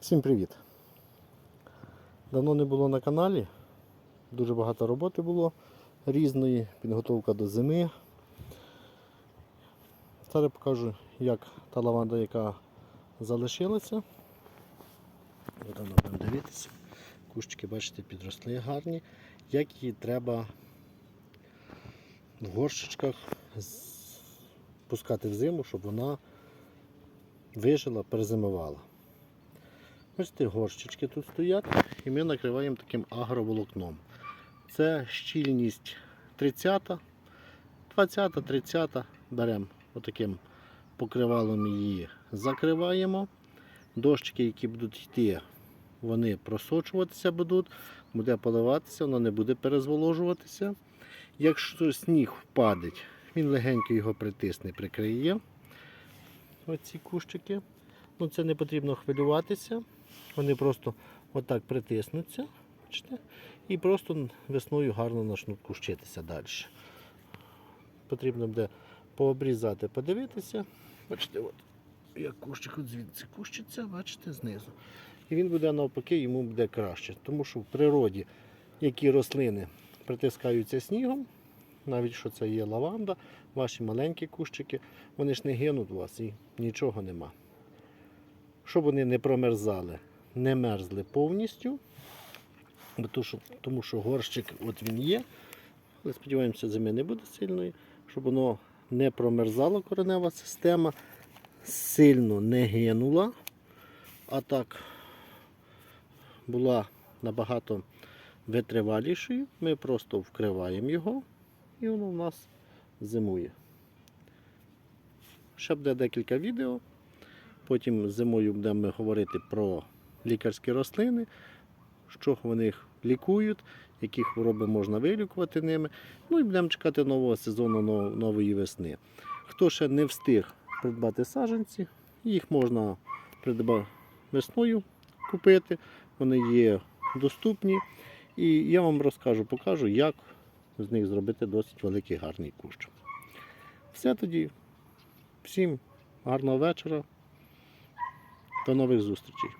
Всім привіт! Давно не було на каналі. Дуже багато роботи було різної, підготовка до зими. Зараз покажу, як та лаванда, яка залишилася. Будемо будемо дивитися. Кущики, бачите, підросли гарні. Як її треба в горщичках пускати в зиму, щоб вона вижила, перезимувала. Бачите, горщички тут стоять, і ми накриваємо таким агроволокном. Це щільність 30, 20, 30 беремо отаким покривалом її закриваємо. Дощики, які будуть йти, вони просочуватися будуть, буде поливатися, воно не буде перезволожуватися. Якщо сніг впадеть, він легенько його притисне, прикриє. Оці кущики. Ну, це не потрібно хвилюватися. Вони просто отак притиснуться. Бачите? І просто весною гарно почнуть кущитися далі. Потрібно буде пообрізати, подивитися. Бачите, от, як кущик от звідси кущиться, бачите, знизу. І він буде навпаки, йому буде краще. Тому що в природі які рослини притискаються снігом, навіть що це є лаванда, ваші маленькі кущики, вони ж не гинуть у вас і нічого нема. Щоб вони не промерзали, не мерзли повністю, тому що горщик от він є, але сподіваємося, зими не буде сильної, щоб воно не промерзало коренева система, сильно не гинула, а так була набагато витривалішою. Ми просто вкриваємо його і воно в нас зимує. Ще буде декілька відео. Потім зимою будемо говорити про лікарські рослини, що вони лікують, які хвороби можна вилікувати ними. Ну і будемо чекати нового сезону, нової весни. Хто ще не встиг придбати саджанці, їх можна придбати весною купити. Вони є доступні. І я вам розкажу, покажу, як з них зробити досить великий гарний кущ. Все тоді. Всім гарного вечора. До нових зустрічей.